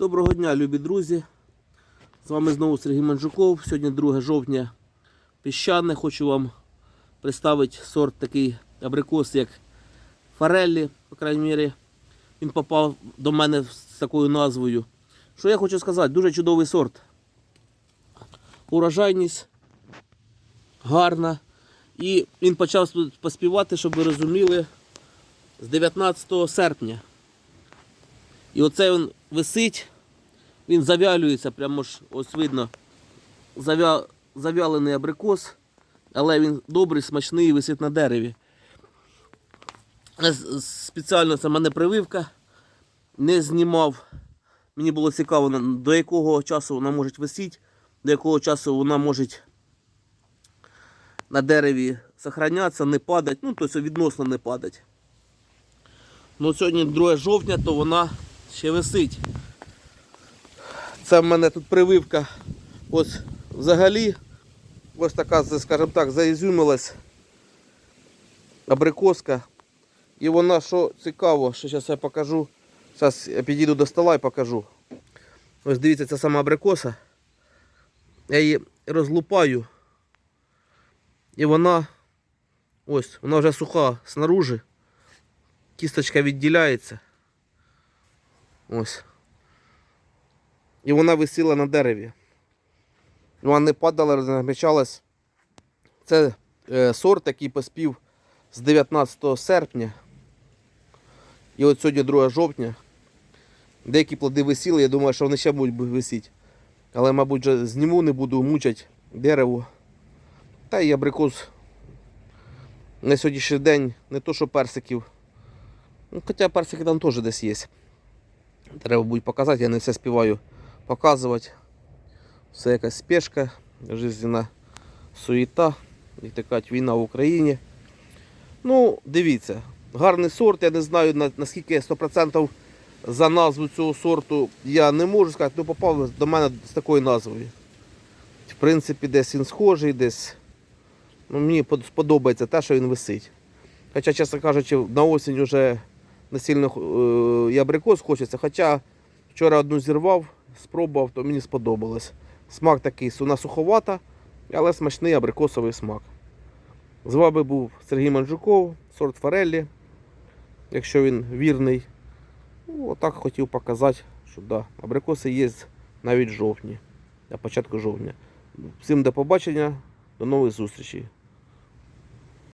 Доброго дня, любі друзі. З вами знову Сергій Манжуков. Сьогодні 2 жовтня піщане. Хочу вам представити сорт такий абрикос, як Фореллі, по крайній мірі. Він попав до мене з такою назвою. Що я хочу сказати, дуже чудовий сорт. Урожайність гарна. І він почав поспівати, щоб ви розуміли, з 19 серпня. І оце він висить, він завялюється, прямо ж ось видно, завя... завялений абрикос, але він добрий, смачний висить на дереві. Е, Спеціально це мене прививка. Не знімав. Мені було цікаво, до якого часу вона може висіти, до якого часу вона може на дереві зберігатися, не падати, ну, тобто відносно не падати. Ну, сьогодні 2 жовтня, то вона ще висить. Це в мене тут прививка. Ось взагалі, ось така, скажімо так, заізюмилась абрикоска. І вона, що цікаво, що зараз я покажу. Зараз я підійду до стола і покажу. Ось дивіться, це сама абрикоса. Я її розлупаю. І вона ось, вона вже суха снаружи. Кісточка відділяється. Ось. І вона висіла на дереві. Вона не падала, розмічалась. Це е, сорт, який поспів з 19 серпня. І от сьогодні 2 жовтня. Деякі плоди висіли, я думаю, що вони ще будуть висіти. Але, мабуть, вже зніму, не буду мучати дерево. Та й абрикос на сьогоднішній день не то, що персиків. Ну, хоча персики там теж десь є. Треба буде показати, я не все співаю показувати. Все якась спешка, жизненна суєта, як така війна в Україні. Ну, дивіться, гарний сорт, я не знаю наскільки 100% за назву цього сорту я не можу сказати, ну попав до мене з такою назвою. В принципі, десь він схожий, десь. Ну, мені сподобається те, що він висить. Хоча, чесно кажучи, на осінь вже не сильно е, і абрикос хочеться. Хоча вчора одну зірвав, спробував, то мені сподобалось. Смак такий вона суховата, але смачний абрикосовий смак. З вами був Сергій Манжуков, сорт Фореллі. Якщо він вірний. Ну, хотів показати, що да, абрикоси є навіть жовтні, на початку жовтня. Всім до побачення, до нових зустрічей.